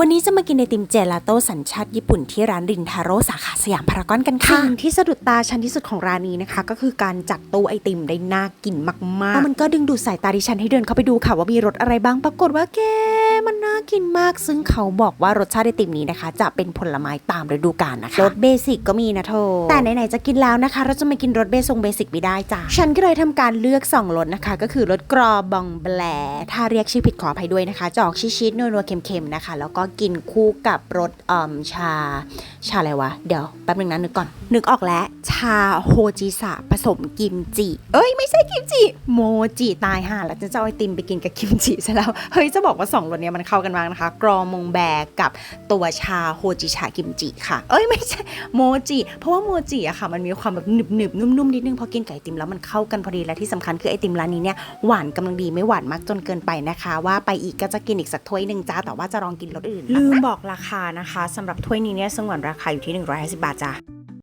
วันนี้จะมากินไอติมเจลาโต้สัญชาติญี่ปุ่นที่ร้านรินทาโร่สาขาสยามพารากอนกันค่ะสิ่งที่สะดุดตาชั้นที่สุดของร้านนี้นะคะ ก็คือการจัดตู้ไอติมได้น่ากินมากๆแล้วมันก็ดึงดูดสายตาดิฉันให้เดินเข้าไปดูค่ะว่ามีรสอะไรบ้างปรากฏว่าแกมันน่ากินมาก ซึ่งเขาบอกว่ารสชาติไอติมนี้นะคะ จะเป็นผลไม้ตามฤดูกาลนะคะรสเบสิกก็มีนะโทแต่ไหนๆจะกินแล้วนะคะ เราจะมากินรสเบสงเบสิกไม่ได้จ้ะฉันก็เลยทำการเลือกสองรสนะคะ ก็คือรสกรอบองแบลถ้าเรียกชื่อผิดขออภัยด้วยนะคะจะออกชีสๆนัวๆเค็มๆนะคะ แล้วก็กินคู่กับรสอ่มชา ชาอะไรวะ เดี๋ยวแป๊บนึงนะนึกก่อน นึกออกแล้ว ชาโฮจิสะผสมกิมจิ เอ้ย ไม่ใช่กิมจิ โมจิตายห่าแล้วจะเอาไอติมไปกินกับกิมจิซะแล้ว เฮ้ย จะบอกว่าสองรสเนี้ยมันเข้ากันมากนะคะ กรอมงแบกกับตัวชาโฮจิชากิมจิค่ะ เอ้ย ไม่ใช่โมจิ เพราะว่าโมจิอะค่ะ มันมีความแบบหนึบหนึบนุ่มๆนิดนึงพอกินกับไอติมแล้วมันเข้ากันพอดีและที่สำคัญคือไอติมร้านนี้เนี่ยหวานกำลังดีไม่หวานมากจนเกินไปนะคะ ว่าไปอีกก็จะกินอีกสักถ้วยหนึ่งจ้าแต่ว่าจะลองกินรสอื่นลืมบอกราคานะคะสำหรับถ้วยนี้เนี่ยสงวนราคาอยู่ที่ 150 บาทจ้ะ